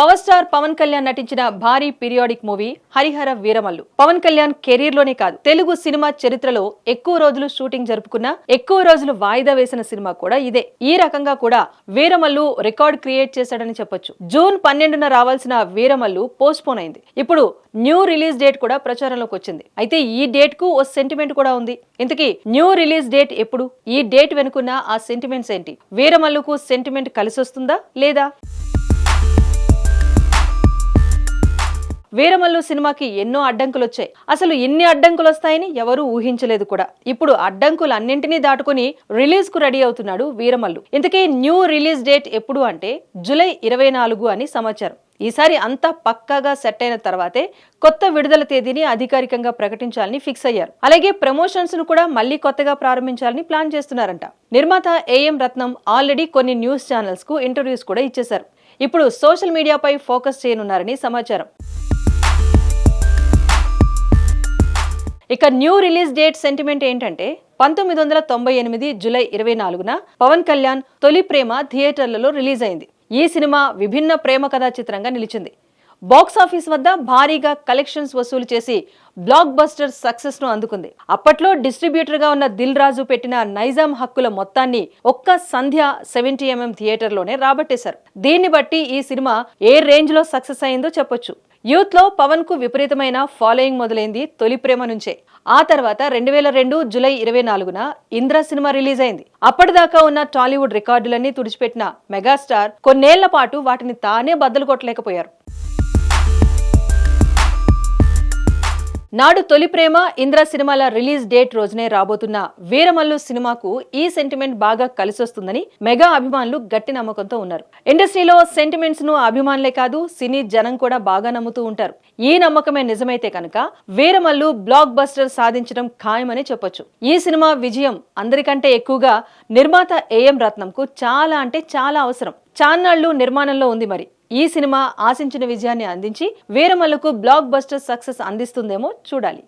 Power star Pawan Kalyan నటించిన భారీ periodic movie Harihara Veeramallu. Pawan Kalyan కెరీర్లోనే కాదు తెలుగు సినిమా చరిత్రలో ఎక్కువ రోజులు షూటింగ్ జరుపుకున్న ఎక్కువ రోజులు వాయిదా వేసిన సినిమా కూడా ఇదే. ఈ రకంగా కూడా వీరమల్లు రికార్డ్ క్రియేట్ చేశాడని చెప్పొచ్చు. జూన్ పన్నెండున రావాల్సిన వీరమల్లు పోస్ట్ పోన్ అయింది. ఇప్పుడు న్యూ రిలీజ్ డేట్ కూడా ప్రచారంలోకి వచ్చింది. అయితే ఈ డేట్కు ఓ సెంటిమెంట్ కూడా ఉంది. ఇంతకీ న్యూ రిలీజ్ డేట్ ఎప్పుడు? ఈ డేట్ వెనుకున్న ఆ సెంటిమెంట్స్ ఏంటి? వీరమల్లుకు సెంటిమెంట్ కలిసొస్తుందా లేదా? వీరమల్లు సినిమాకి ఎన్నో అడ్డంకులు వచ్చాయి అసలు ఎన్ని అడ్డంకులు వస్తాయని ఎవరూ ఊహించలేదు కూడా. ఇప్పుడు అడ్డంకులు అన్నింటినీ దాటుకుని రిలీజ్కు రెడీ అవుతున్నాడు వీరమల్లు. ఇంతకీ న్యూ రిలీజ్ డేట్ ఎప్పుడు అంటే జూలై ఇరవై నాలుగు అని సమాచారం. ఈసారి అంతా పక్కాగా సెట్ అయిన తర్వాతే కొత్త విడుదల తేదీని అధికారికంగా ప్రకటించాలని ఫిక్స్ అయ్యారు. అలాగే ప్రమోషన్స్ను కూడా మళ్ళీ కొత్తగా ప్రారంభించాలని ప్లాన్ చేస్తున్నారంట. నిర్మాత ఏఎం రత్నం ఆల్రెడీ కొన్ని న్యూస్ ఛానల్స్కు ఇంటర్వ్యూస్ కూడా ఇచ్చేశారు. ఇప్పుడు సోషల్ మీడియాపై ఫోకస్ చేయనున్నారని సమాచారం. ఇక న్యూ రిలీజ్ డేట్ సెంటిమెంట్ ఏంటంటే పంతొమ్మిది వందల తొంభై ఎనిమిది జులై ఇరవై నాలుగున పవన్ కళ్యాణ్ తొలి ప్రేమ థియేటర్లలో రిలీజ్ అయింది. ఈ సినిమా విభిన్న ప్రేమ కథా చిత్రంగా నిలిచింది. బాక్స్ ఆఫీస్ వద్ద భారీగా కలెక్షన్స్ వసూలు చేసి బ్లాక్ బస్టర్ సక్సెస్ను అందుకుంది. అప్పట్లో డిస్ట్రిబ్యూటర్గా ఉన్న దిల్ రాజు పెట్టిన నైజాం హక్కుల మొత్తాన్ని ఒక్క సంధ్య సెవెంటీ ఎంఎం థియేటర్లోనే రాబట్టేశారు. దీన్ని బట్టి ఈ సినిమా ఏ రేంజ్లో సక్సెస్ అయిందో చెప్పొచ్చు. యూత్లో పవన్కు పవన్కు విపరీతమైన ఫాలోయింగ్ మొదలైంది తొలి ప్రేమ నుంచే. ఆ తర్వాత రెండు వేల రెండు జులై ఇరవై నాలుగున ఇంద్ర సినిమా రిలీజ్ అయింది. అప్పటిదాకా ఉన్న టాలీవుడ్ రికార్డులన్నీ తుడిచిపెట్టిన మెగాస్టార్ కొన్నేళ్ళ పాటు వాటిని తానే బద్దలు కొట్టలేకపోయారు. నాడు తొలి ప్రేమ ఇంద్ర సినిమాల రిలీజ్ డేట్ రోజునే రాబోతున్న వీరమల్లు సినిమాకు ఈ సెంటిమెంట్ బాగా కలిసొస్తుందని మెగా అభిమానులు గట్టి నమ్మకంతో ఉన్నారు. ఇండస్ట్రీలో సెంటిమెంట్స్ను అభిమానులే కాదు సినీ జనం కూడా బాగా నమ్ముతూ ఉంటారు. ఈ నమ్మకమే నిజమైతే కనుక వీరమల్లు బ్లాక్ బస్టర్ సాధించడం ఖాయమని చెప్పొచ్చు. ఈ సినిమా విజయం అందరికంటే ఎక్కువగా నిర్మాత ఏఎం రత్నంకు చాలా అంటే చాలా అవసరం. చాన్నాళ్ళు నిర్మాణంలో ఉంది మరి. ఈ సినిమా ఆశించిన విజయాన్ని అందించి వీరమల్లుకు బ్లాక్ బస్టర్ సక్సెస్ అందిస్తుందేమో చూడాలి.